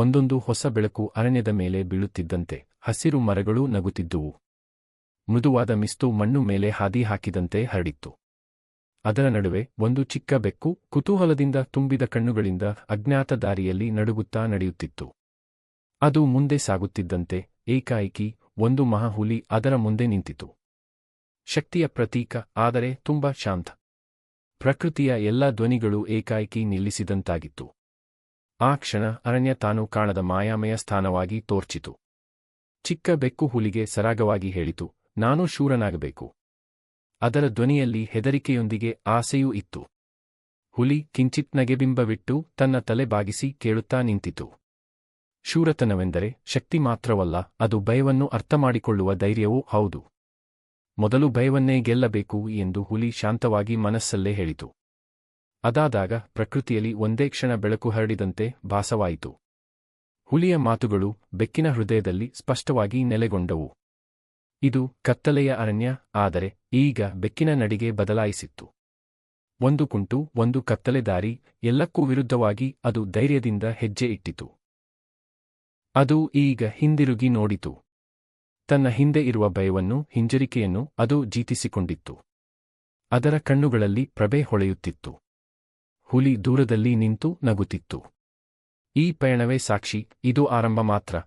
ಒಂದೊಂದು ಹೊಸ ಬೆಳಕು ಅರಣ್ಯದ ಮೇಲೆ ಬೀಳುತ್ತಿದ್ದಂತೆ ಹಸಿರು ಮರಗಳು ನಗುತ್ತಿದ್ದುವು. ಮೃದುವಾದ ಮಿಸ್ತು ಮಣ್ಣು ಮೇಲೆ ಹಾದಿ ಹಾಕಿದಂತೆ ಹರಡಿತ್ತು. ಅದರ ನಡುವೆ ಒಂದು ಚಿಕ್ಕ ಬೆಕ್ಕು ಕುತೂಹಲದಿಂದ ತುಂಬಿದ ಕಣ್ಣುಗಳಿಂದ ಅಜ್ಞಾತ ದಾರಿಯಲ್ಲಿ ನಡುಗುತ್ತಾ ನಡೆಯುತ್ತಿತ್ತು. ಅದು ಮುಂದೆ ಸಾಗುತ್ತಿದ್ದಂತೆ ಏಕಾಏಕಿ ಒಂದು ಮಹಾಹುಲಿ ಅದರ ಮುಂದೆ ನಿಂತಿತು. ಶಕ್ತಿಯ ಪ್ರತೀಕ ಆದರೆ ತುಂಬಾ ಶಾಂತ. ಪ್ರಕೃತಿಯ ಎಲ್ಲ ಧ್ವನಿಗಳು ಏಕಾಏಕಿ ನಿಲ್ಲಿಸಿದಂತಾಗಿತ್ತು. ಆ ಕ್ಷಣ ಅರಣ್ಯ ತಾನು ಕಾಣದ ಮಾಯಾಮಯ ಸ್ಥಾನವಾಗಿ ತೋರ್ಚಿತು. ಚಿಕ್ಕ ಬೆಕ್ಕು ಹುಲಿಗೆ ಸರಾಗವಾಗಿ ಹೇಳಿತು, ನಾನು ಶೂರನಾಗಬೇಕು. ಅದರ ಧ್ವನಿಯಲ್ಲಿ ಹೆದರಿಕೆಯೊಂದಿಗೆ ಆಸೆಯೂ ಇತ್ತು. ಹುಲಿ ಕಿಂಚಿತ್ ನಗೆಬಿಂಬವಿಟ್ಟು ತನ್ನ ತಲೆ ಬಾಗಿಸಿ ಕೇಳುತ್ತಾ ನಿಂತಿತು. ಶೂರತನವೆಂದರೆ ಶಕ್ತಿ ಮಾತ್ರವಲ್ಲ, ಅದು ಭಯವನ್ನು ಅರ್ಥಮಾಡಿಕೊಳ್ಳುವ ಧೈರ್ಯವೂ ಹೌದು. ಮೊದಲು ಭಯವನ್ನೇ ಗೆಲ್ಲಬೇಕು ಎಂದು ಹುಲಿ ಶಾಂತವಾಗಿ ಮನಸ್ಸಲ್ಲೇ ಹೇಳಿತು. ಅದಾದಾಗ ಪ್ರಕೃತಿಯಲ್ಲಿ ಒಂದೇ ಕ್ಷಣ ಬೆಳಕು ಹರಡಿದಂತೆ ಭಾಸವಾಯಿತು. ಹುಲಿಯ ಮಾತುಗಳು ಬೆಕ್ಕಿನ ಹೃದಯದಲ್ಲಿ ಸ್ಪಷ್ಟವಾಗಿ ನೆಲೆಗೊಂಡವು. ಇದು ಕತ್ತಲೆಯ ಅರಣ್ಯ, ಆದರೆ ಈಗ ಬೆಕ್ಕಿನ ನಡಿಗೆ ಬದಲಾಯಿಸಿತ್ತು. ಒಂದು ಕುಂಟು, ಒಂದು ಕತ್ತಲೆ ದಾರಿ, ಎಲ್ಲಕ್ಕೂ ವಿರುದ್ಧವಾಗಿ ಅದು ಧೈರ್ಯದಿಂದ ಹೆಜ್ಜೆ ಇಟ್ಟಿತು. ಅದು ಈಗ ಹಿಂದಿರುಗಿ ನೋಡಿತು. ತನ್ನ ಹಿಂದೆ ಇರುವ ಭಯವನ್ನು, ಹಿಂಜರಿಕೆಯನ್ನು ಅದು ಜೀತಿಸಿಕೊಂಡಿತ್ತು. ಅದರ ಕಣ್ಣುಗಳಲ್ಲಿ ಪ್ರಭೆ ಹೊಳೆಯುತ್ತಿತ್ತು. ಹುಲಿ ದೂರದಲ್ಲಿ ನಿಂತು ನಗುತ್ತಿತ್ತು. ಈ ಪಯಣವೇ ಸಾಕ್ಷಿ ಇದು ಆರಂಭ ಮಾತ್ರ.